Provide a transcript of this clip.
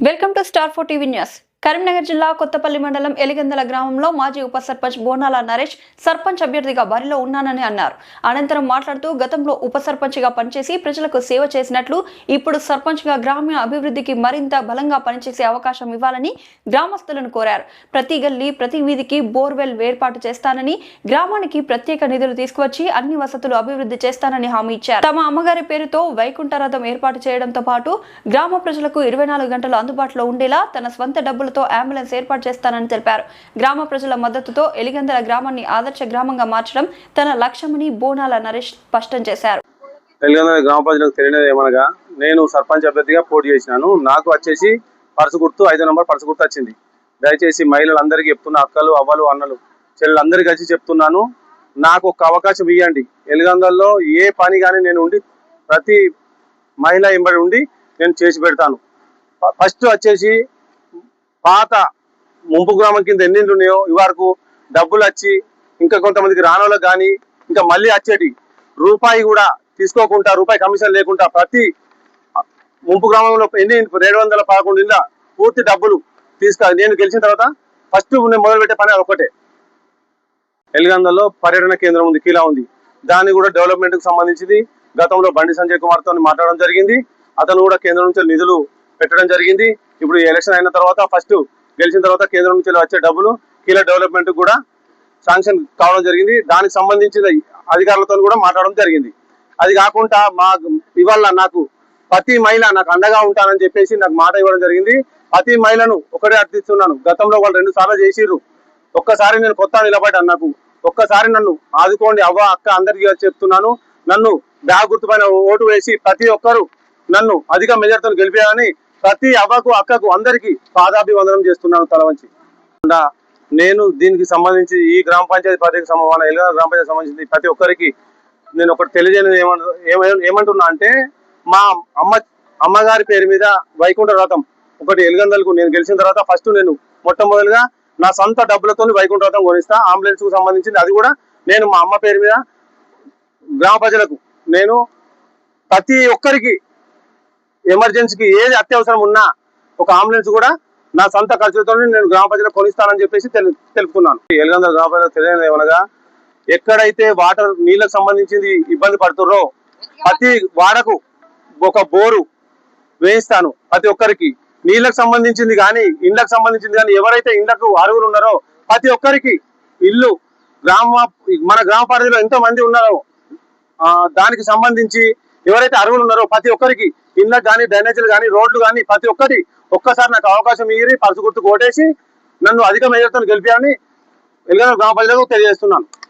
welcome to star four TV news Karimnagar జిల్లా కొత్తపల్లి మండలం ఎలిగందల గ్రామంలో మాజీ ఉప సర్పంచ్ బోనాల నరేష్ సర్పంచ్ అభ్యర్థిగా బరిలో ఉన్నానని అన్నారు. అనంతరం మాట్లాడుతూ గతంలో ఉప సర్పంచ్గా పనిచేసి ప్రజలకు సేవ చేసినట్లు ఇప్పుడు సర్పంచ్గా గ్రామీణ అభివృద్ధికి మరింత బలంగా పనిచేసే అవకాశం ఇవ్వాలని గ్రామస్తులను కోరారు. ప్రతి గల్లీ ప్రతి వీధికి బోర్వెల్ ఏర్పాటు చేస్తానని గ్రామానికి ప్రత్యేక నిధులు తీసుకువచ్చి అన్ని వసతులు అభివృద్ధి చేస్తానని హామీ ఇచ్చారు. తమ అమ్మగారి పేరుతో వైకుంఠరథం ఏర్పాటు చేయడంతో పాటు గ్రామ ప్రజలకు ఇరవై నాలుగు గంటలు అందుబాటులో ఉండేలా తన స్వంత డబ్బులు డబ్బులతో అంబులెన్స్ ఏర్పాటు చేస్తానని తెలిపారు. గ్రామ ప్రజల మద్దతుతో ఎలిగందల గ్రామాన్ని ఆదర్శ గ్రామంగా మార్చడం తన లక్ష్యమని బోనాల నరేష్ స్పష్టం చేశారు. తెలంగాణ గ్రామ ప్రజలకు తెలియదు ఏమనగా నేను సర్పంచ్ అభ్యర్థిగా పోటీ చేసినాను. నాకు వచ్చేసి పరుసు గుర్తు ఐదో నంబర్ పరుసు గుర్తు వచ్చింది. దయచేసి మహిళలందరికీ చెప్తున్న అక్కలు అవ్వలు అన్నలు చెల్లెలందరికీ కలిసి చెప్తున్నాను. నాకు ఒక అవకాశం ఇవ్వండి ఎలుగందల్లో ఏ పని కానీ నేను ఉండి ప్రతి మహిళ ఎంబడి ఉండి నేను చేసి పెడతాను. ఫస్ట్ వచ్చేసి పాత ముంపు గ్రామం కింద ఎన్నింటి ఉన్నాయో ఇవరకు డబ్బులు వచ్చి ఇంకా కొంతమందికి రానోళ్ళకి కానీ ఇంకా మళ్ళీ వచ్చేటి రూపాయి కూడా తీసుకోకుండా రూపాయి కమిషన్ లేకుండా ప్రతి ముంపు గ్రామంలో ఎన్ని రెండు వందల పదకొండు ఇళ్ళ పూర్తి డబ్బులు తీసుకు నేను గెలిచిన తర్వాత ఫస్ట్ నేను మొదలుపెట్టే పని ఒకటే ఎలిగందల్లో పర్యటన కేంద్రం ఉంది కీలా ఉంది. దాన్ని కూడా డెవలప్మెంట్కి సంబంధించింది గతంలో బండి సంజయ్ కుమార్తో మాట్లాడడం జరిగింది. అతను కూడా కేంద్రం నుంచి నిధులు పెట్టడం జరిగింది. ఇప్పుడు ఎలక్షన్ అయిన తర్వాత ఫస్ట్ గెలిచిన తర్వాత కేంద్రం నుంచి వచ్చే డబ్బులు కీలక డెవలప్మెంట్ కూడా శాంక్షన్ కావడం జరిగింది. దానికి సంబంధించిన అధికారులతో కూడా మాట్లాడడం జరిగింది. అది కాకుండా మా ఇవాళ నాకు ప్రతి మహిళ నాకు అండగా ఉంటానని చెప్పేసి నాకు మాట ఇవ్వడం జరిగింది. ప్రతి మహిళను ఒకటే అర్థిస్తున్నాను. గతంలో వాళ్ళు రెండు సార్లు చేసిర్రు. ఒక్కసారి నేను కొత్త నిలబడ్డాను నాకు. ఒక్కసారి నన్ను ఆదుకోండి అవ్వ అక్క అందరికీ చెప్తున్నాను. నన్ను బ్యాగ్ గుర్తుపైన ఓటు వేసి ప్రతి ఒక్కరు నన్ను అధిక మెజార్టీతో గెలిపారని ప్రతి అవ్వకు అక్కకు అందరికీ పాదాభివందనం చేస్తున్నాను తలవంచి. కాకుండా నేను దీనికి సంబంధించి ఈ గ్రామ పంచాయతీ పరిధికి సంబంధం ఎల్గా గ్రామ పంచాయతీ సంబంధించి ప్రతి ఒక్కరికి నేను ఒకటి తెలియజేయని ఏమంటు ఏమంటున్నా అంటే మా అమ్మ అమ్మగారి పేరు మీద వైకుంఠ రథం ఒకటి ఎలుగందలకు నేను గెలిచిన తర్వాత ఫస్ట్ నేను మొట్టమొదటిగా నా సొంత డబ్బులతో వైకుంఠ రథం కొనిస్తా అంబులెన్స్కు సంబంధించింది. అది కూడా నేను మా అమ్మ పేరు మీద గ్రామ ప్రజలకు నేను ప్రతి ఒక్కరికి ఎమర్జెన్సీకి ఏది అత్యవసరం ఉన్నా ఒక అంబులెన్స్ కూడా నా సొంత ఖర్చులతో నేను గ్రామ ప్రజలకు కొనిస్తానని చెప్పేసి తెలుపుతున్నాను. ఎలుగందల గ్రామ ప్రజలకు తెలియదు ఏమనగా ఎక్కడైతే వాటర్ నీళ్ళకు సంబంధించింది ఇబ్బంది పడుతుర్రో ప్రతి వాడకు ఒక బోరు వేయిస్తాను ప్రతి ఒక్కరికి. నీళ్ళకు సంబంధించింది కానీ ఇండ్లకు సంబంధించింది కానీ ఎవరైతే ఇండ్లకు అరువులు ఉన్నారో ప్రతి ఒక్కరికి ఇల్లు గ్రామ మన గ్రామ పరిధిలో ఎంతో మంది ఉన్నారో దానికి సంబంధించి ఎవరైతే అరువులు ఉన్నారో ప్రతి ఒక్కరికి ఇళ్ళకి కానీ డ్రైనేజీలు కానీ రోడ్లు కానీ ప్రతి ఒక్కటి ఒక్కసారి నాకు అవకాశం ఇయ్యి పరుసు గుర్తు కొట్టేసి నన్ను అధిక మేజర్తో గెలిపాయని వెలుగన గ్రామ ప్రజలకు తెలియజేస్తున్నాను.